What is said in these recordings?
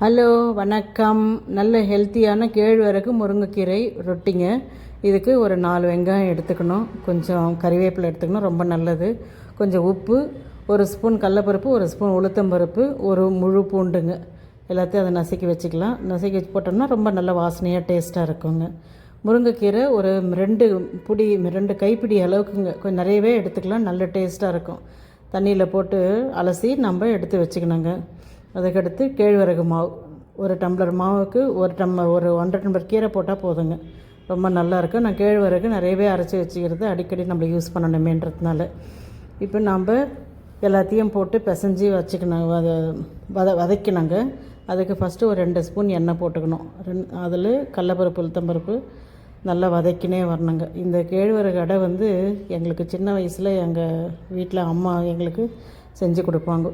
Hello வணக்கம். நல்ல ஹெல்த்தியான கேழ்வரகு முருங்கைக்கீரை ரொட்டிங்க. இதுக்கு ஒரு நாலு வெங்காயம் எடுத்துக்கணும். கொஞ்சம் கறிவேப்பிலை எடுத்துக்கணும். ரொம்ப நல்லது. கொஞ்சம் உப்பு ஒரு ஸ்பூன் கடலப்பருப்பு ஒரு ஸ்பூன் உளுத்தம்பருப்பு ஒரு முழு பூண்டுங்க. எல்லாத்தையும் அதை நசுக்கி வச்சுக்கலாம். நசுக்கி வச்சு போட்டோம்னா ரொம்ப நல்ல வாசனையாக டேஸ்ட்டாக இருக்குங்க. முருங்கைக்கீரை ஒரு ரெண்டு பிடி ரெண்டு கைப்பிடி அளவுக்குங்க. கொஞ்சம் நிறையவே எடுத்துக்கலாம். நல்ல டேஸ்ட்டாக இருக்கும். தண்ணியில் போட்டு அலசி நம்ம எடுத்து வச்சுக்கணுங்க. அதுக்கடுத்து கேழ்வரகு மாவு. ஒரு டம்ளர் மாவுக்கு ஒரு டம்ளர் ஒரு ஒன்றரை டம்ளர் கீரை போட்டால் போதுங்க. ரொம்ப நல்லாயிருக்கும் நான் கேழ்வரகு நிறையவே அரைச்சி வச்சுக்கிறது அடிக்கடி நம்ம யூஸ் பண்ணணுமேன்றதுனால. இப்போ நாம் எல்லாத்தையும் போட்டு பிசைஞ்சு வச்சுக்கணும். வத வத வதக்கினாங்க. அதுக்கு ஃபஸ்ட்டு ஒரு ரெண்டு ஸ்பூன் எண்ணெய் போட்டுக்கணும். ரெண் அதில் கடலப்பருப்பு உளுத்தம்பருப்பு நல்லா வதக்கினே வரணுங்க. இந்த கேழ்வரகு அடை வந்து எங்களுக்கு சின்ன வயசில் எங்கள் வீட்டில் அம்மா எங்களுக்கு செஞ்சு கொடுப்பாங்க.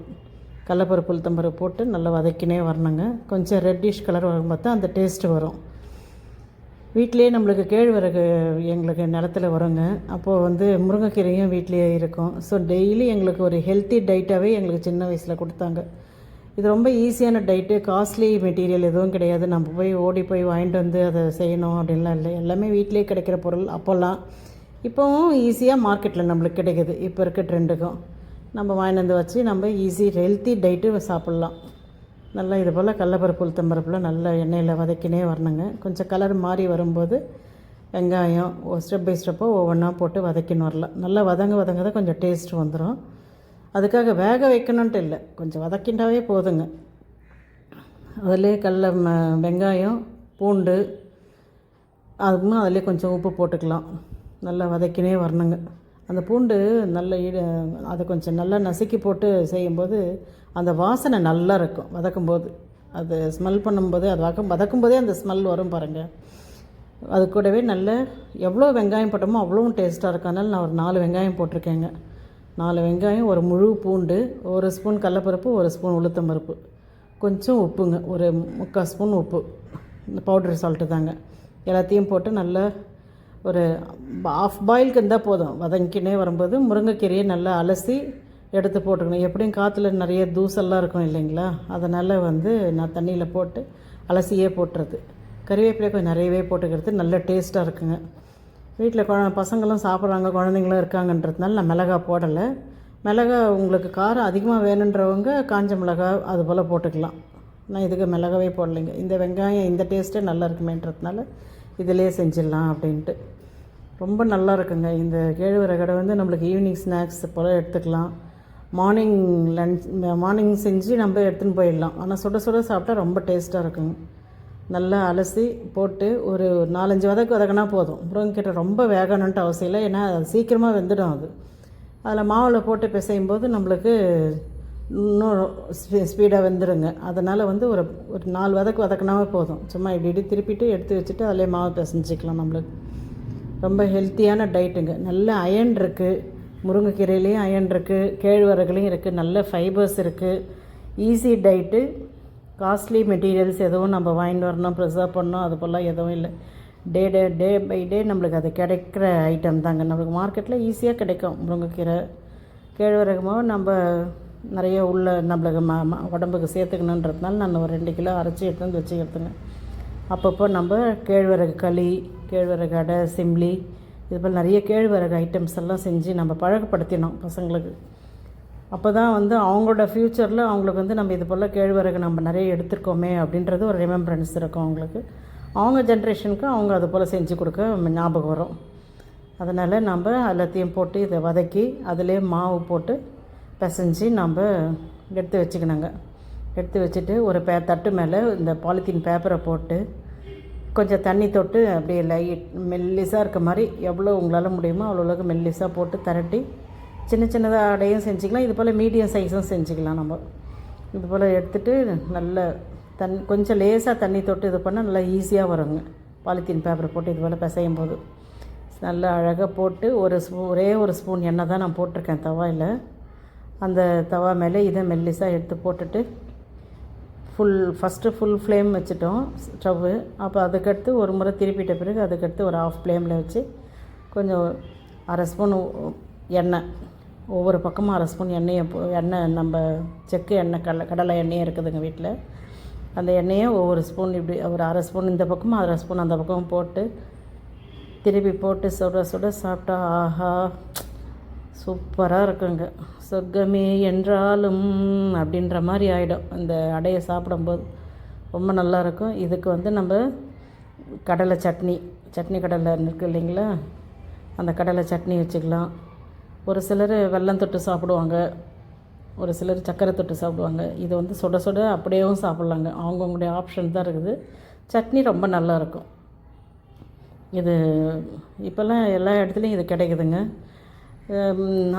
கடலப்பருப்பு உளுத்தம்பருப்பு போட்டு நல்லா வதக்கினே வரணுங்க. கொஞ்சம் ரெட்டிஷ் கலர் வரும்போது தான் அந்த டேஸ்ட்டு வரும். வீட்டிலே நம்மளுக்கு கேழ்வரகு எங்களுக்கு நிலத்துல வருங்க. அப்போது வந்து முருங்கைக்கீரையும் வீட்டிலேயே இருக்கும். ஸோ டெய்லி எங்களுக்கு ஒரு ஹெல்த்தி டைட்டாகவே எங்களுக்கு சின்ன வயசில் கொடுத்தாங்க. இது ரொம்ப ஈஸியான டைட்டு காஸ்ட்லி மெட்டீரியல் எதுவும் கிடையாது. நம்ம போய் ஓடி போய் வாங்கிட்டு வந்து அதை செய்யணும் அப்படின்லாம் இல்லை. எல்லாமே வீட்டிலேயே கிடைக்கிற பொருள் அப்போல்லாம். இப்போவும் ஈஸியாக மார்க்கெட்டில் நம்மளுக்கு கிடைக்குது. இப்போ இருக்க ட்ரெண்டுக்கும் நம்ம வாங்கிட்டு வந்து வச்சு நம்ம ஈஸி ஹெல்த்தி டைட்டு சாப்பிட்லாம். நல்லா இது போல் கடலப்பருப்பு உளுத்தம்பருப்பில் நல்லா எண்ணெயில் வதக்கினே வரணுங்க. கொஞ்சம் கலர் மாறி வரும்போது வெங்காயம் ஸ்டெப் பை ஸ்டெப்பாக ஒவ்வொன்றா போட்டு வதக்கின்னு வரலாம். நல்லா வதங்க வதங்க தான் கொஞ்சம் டேஸ்ட் வந்துடும் அதுக்காக வேக வைக்கணுன்ட்டு இல்லை. கொஞ்சம் வதக்கிண்டாவே போதுங்க. அதிலே கடல ம- வெங்காயம் பூண்டு அதுவும் அதிலே கொஞ்சம் உப்பு போட்டுக்கலாம். நல்லா வதக்கினே வரணுங்க. அந்த பூண்டு நல்ல ஈடு அதை கொஞ்சம் நல்லா நசுக்கி போட்டு செய்யும்போது அந்த வாசனை நல்லா இருக்கும் வதக்கும்போது. அது ஸ்மெல் பண்ணும்போது அது வதக்கும் வதக்கும்போதே அந்த ஸ்மெல் வரும் பாருங்கள் அது கூடவே நல்ல எவ்வளோ வெங்காயம் போட்டோமோ அவ்வளோவும் டேஸ்ட்டாக இருக்கும். அதனால் நான் ஒரு நாலு வெங்காயம் போட்டிருக்கேங்க. நாலு வெங்காயம் ஒரு முழு பூண்டு ஒரு ஸ்பூன் கடலப்பருப்பு ஒரு ஸ்பூன் உளுத்தம் பருப்பு. கொஞ்சம் உப்புங்க ஒரு முக்கால் ஸ்பூன் உப்பு. இந்த பவுடர் சால்ட்டு தாங்க. எல்லாத்தையும் போட்டு நல்லா ஒரு ஆஃப் பாயிலுக்கு இருந்தால் போதும். வதங்கினே வரும்போது முருங்கைக்கீரையை நல்லா அலசி எடுத்து போட்டுக்கணும். எப்படியும் காற்றுல நிறைய தூசெல்லாம் இருக்கும் இல்லைங்களா? அதனால் வந்து நான் தண்ணியில் போட்டு அலசியே போட்டுறது. கறிவேப்பிலை கொஞ்சம் நிறையவே போட்டுக்கிறது. நல்ல டேஸ்ட்டாக இருக்குங்க. வீட்டில் குழ பசங்களும் சாப்பிட்றாங்க குழந்தைங்களும் இருக்காங்கன்றதுனால நான் மிளகா போடலை. மிளகா உங்களுக்கு காரம் அதிகமாக வேணுன்றவங்க காஞ்ச மிளகா அது போல் போட்டுக்கலாம். நான் இதுக்கு மிளகாவே போடலைங்க. இந்த வெங்காயம் இந்த டேஸ்ட்டே நல்லா இருக்குமேன்றதுனால இதிலே செஞ்சிடலாம் அப்படின்ட்டு. ரொம்ப நல்லா இருக்குங்க. இந்த கேழ்வரகடை கடை வந்து நம்மளுக்கு ஈவினிங் ஸ்நாக்ஸ் போல் எடுத்துக்கலாம். மார்னிங் லன்ச் மார்னிங் செஞ்சு நம்ம எடுத்துன்னு போயிடலாம். ஆனால் சுட சுட சாப்பிட்டா ரொம்ப டேஸ்ட்டாக இருக்குங்க. நல்லா அலசி போட்டு ஒரு நாலஞ்சு வதக்கு வதக்கினா போதும். முருங்கைக்கீரை ரொம்ப வேகணுன்ட்டு அவசியம் இல்லை. ஏன்னா அது சீக்கிரமாக வெந்துடும் அது. அதில் மாவில் போட்டு பிசையும் போது நம்மளுக்கு இன்னும் ஸ்பீ ஸ்பீடாக வெந்துடுங்க அதனால் வந்து ஒரு ஒரு நாலு வதக்கு வதக்கினாவே போதும். சும்மா இப்படி இப்படி திருப்பிட்டு எடுத்து வச்சுட்டு அதிலே மாவு பிசைஞ்சிக்கலாம் நம்மளுக்கு. ரொம்ப ஹெல்த்தியான டயட்டுங்க நல்ல அயன் இருக்குது முருங்கைக்கீரையிலையும் அயன் இருக்குது கேழ்வரகுலையும் இருக்குது நல்ல ஃபைபர்ஸ் இருக்குது ஈஸி டயட்டு காஸ்ட்லி மெட்டீரியல்ஸ் எதுவும் நம்ம வாங்கிட்டு வரணும் ப்ரிசர்வ் பண்ணணும் அது போல் எதுவும் இல்லை. டே டே டே பை டே நம்மளுக்கு அது கிடைக்கிற ஐட்டம் தாங்க. நம்மளுக்கு மார்க்கெட்டில் ஈஸியாக கிடைக்கும். முருங்கைக்கீரை கேழ்வரகு மாவு நம்ம நிறைய உள்ள நம்மளுக்கு ம ம- உடம்புக்கு சேர்த்துக்கணுன்றதுனால நான் ஒரு ரெண்டு கிலோ அரைச்சி எடுத்து வந்து வச்சுக்கிறதுங்க அப்பப்போ நம்ம கேழ்வரகு களி கேழ்வரகு அடை சிம்லி இது போல் நிறைய கேழ்வரகு ஐட்டம்ஸ் எல்லாம் செஞ்சு நம்ம பழக்கப்படுத்தினோம் பசங்களுக்கு. அப்போ தான் வந்து அவங்களோட ஃப்யூச்சரில் அவங்களுக்கு வந்து நம்ம இது போல் கேழ்வரகு நம்ம நிறைய எடுத்துருக்கோமே அப்படின்றது ஒரு ரிமெம்பரன்ஸ் இருக்கும் அவங்களுக்கு. அவங்க ஜென்ரேஷனுக்கு அவங்க அது போல் செஞ்சு கொடுக்க ஞாபகம் வரும். அதனால் நம்ம எல்லாத்தையும் போட்டு இதை வதக்கி அதிலே மாவு போட்டு பிசைஞ்சு நம்ம எடுத்து வச்சுக்கணுங்க. எடுத்து வச்சுட்டு ஒரு பே தட்டு மேலே இந்த பாலித்தீன் பேப்பரை போட்டு கொஞ்சம் தண்ணி தொட்டு அப்படியே லைட் மெல்லிஸாக இருக்க மாதிரி எவ்வளோ உங்களால் முடியுமோ அவ்வளோ அளவுக்கு மெல்லிஸாக போட்டு திரட்டி சின்ன சின்னதாக அடையும் செஞ்சுக்கலாம். இது போல் மீடியம் சைஸும் செஞ்சுக்கலாம் நம்ம. இது போல் எடுத்துட்டு நல்ல தண் கொஞ்சம் லேசாக தண்ணி தொட்டு இது பண்ணால் நல்லா ஈஸியாக வருங்க. பாலித்தீன் பேப்பரை போட்டு இது போல் பிசையும் போது நல்லா அழகாக போட்டு ஒரு ஸ்பூ ஒரே ஒரு ஸ்பூன் எண்ணெய் தான் நான் போட்டிருக்கேன் தவாயில். அந்த தவா மேலே இதை மெல்லிஸாக எடுத்து போட்டுட்டு ஃபுல் ஃபஸ்ட்டு ஃபுல் ஃப்ளேம் வச்சுட்டோம் ஸ்டவ்வு அப்போ அதுக்கடுத்து ஒரு முறை திருப்பிட்ட பிறகு அதுக்கடுத்து ஒரு ஆஃப் ஃப்ளேமில் வச்சு கொஞ்சம் அரை ஸ்பூன் எண்ணெய். ஒவ்வொரு பக்கமும் அரை ஸ்பூன் எண்ணெயை போ எண்ணெய் நம்ம செக்கு எண்ணெய் கடலை கடலை எண்ணெயும் இருக்குதுங்க வீட்டில் அந்த எண்ணெயை ஒவ்வொரு ஸ்பூன் இப்படி ஒரு அரை ஸ்பூன் இந்த பக்கமும் அரை ஸ்பூன் அந்த பக்கமும் போட்டு திருப்பி போட்டு சுட சுட சாப்பிட்டா ஆஹா சூப்பராக இருக்குங்க. சொர்க்கமே என்றாலும் அப்படின்ற மாதிரி ஆகிடும் இந்த அடையை சாப்பிடும்போது ரொம்ப நல்லா இருக்கும். இதுக்கு வந்து நம்ம கடலை சட்னி சட்னி கடலை இருக்குது இல்லைங்களா? அந்த கடலை சட்னி வச்சுக்கலாம். ஒரு சிலர் வெல்லம் தொட்டு சாப்பிடுவாங்க. ஒரு சிலர் சக்கரை தொட்டு சாப்பிடுவாங்க. இது வந்து சுட சுட அப்படியேவும் சாப்பிட்லாங்க. அவங்கவுங்களுடைய ஆப்ஷன் தான் இருக்குது. சட்னி ரொம்ப நல்லா இருக்கும். இது இப்போல்லாம் எல்லா இடத்துலையும் இது கிடைக்குதுங்க.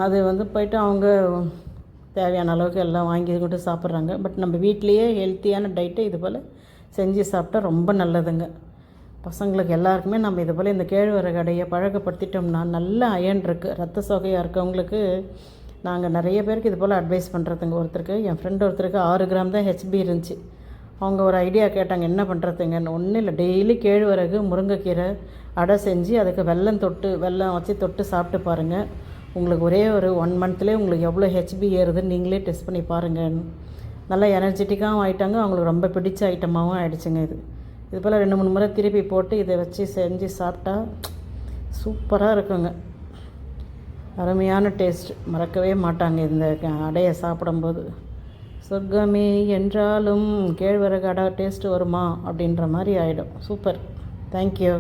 அது வந்து போயிட்டு அவங்க தேவையான அளவுக்கு எல்லாம் வாங்கி கொண்டு சாப்பிட்றாங்க. பட் நம்ம வீட்லேயே ஹெல்த்தியான டயட்டை இது போல் செஞ்சு சாப்பிட்டா ரொம்ப நல்லதுங்க. பசங்களுக்கு எல்லாருக்குமே நம்ம இது போல் இந்த கேழ்வரகு அடையை பழக்கப்படுத்திட்டோம்னா நல்ல அயன் இருக்குது ரத்த சோகையாக இருக்கவங்களுக்கு நாங்கள் நிறைய பேருக்கு இது போல் அட்வைஸ் பண்ணுறதுங்க ஒருத்தருக்கு என் ஃப்ரெண்ட் ஒருத்தருக்கு ஆறு கிராம் தான் ஹெச்பி இருந்துச்சு. அவங்க ஒரு ஐடியா கேட்டாங்க என்ன பண்ணுறதுங்கன்னு ஒன்றும் இல்லை. டெய்லி கேழ்வரகு முருங்கைக்கீரை அடை செஞ்சு அதுக்கு வெல்லம் தொட்டு வெல்லம் வச்சு தொட்டு சாப்பிட்டு பாருங்கள் உங்களுக்கு ஒரே ஒரு ஒன் மந்த்லேயே உங்களுக்கு எவ்வளோ ஹெச்பி ஏறுதுன்னு நீங்களே டெஸ்ட் பண்ணி பாருங்கள் நல்லா எனர்ஜெட்டிக்காகவும் ஆகிட்டாங்க அவங்களுக்கு ரொம்ப பிடிச்ச ஐட்டமாகவும் ஆகிடுச்சுங்க இது. இது போல் ரெண்டு மூணு முறை திருப்பி போட்டு இதை வச்சு செஞ்சு சாப்பிட்டா சூப்பராக இருக்குங்க. அருமையான டேஸ்ட் மறக்கவே மாட்டாங்க இந்த அடையை சாப்பிடும்போது. சொர்க்கமே என்றாலும் கேழ்வரகு அடை டேஸ்ட் வருமா அப்படின்ற மாதிரி ஆகிடும் சூப்பர். தேங்க்யூ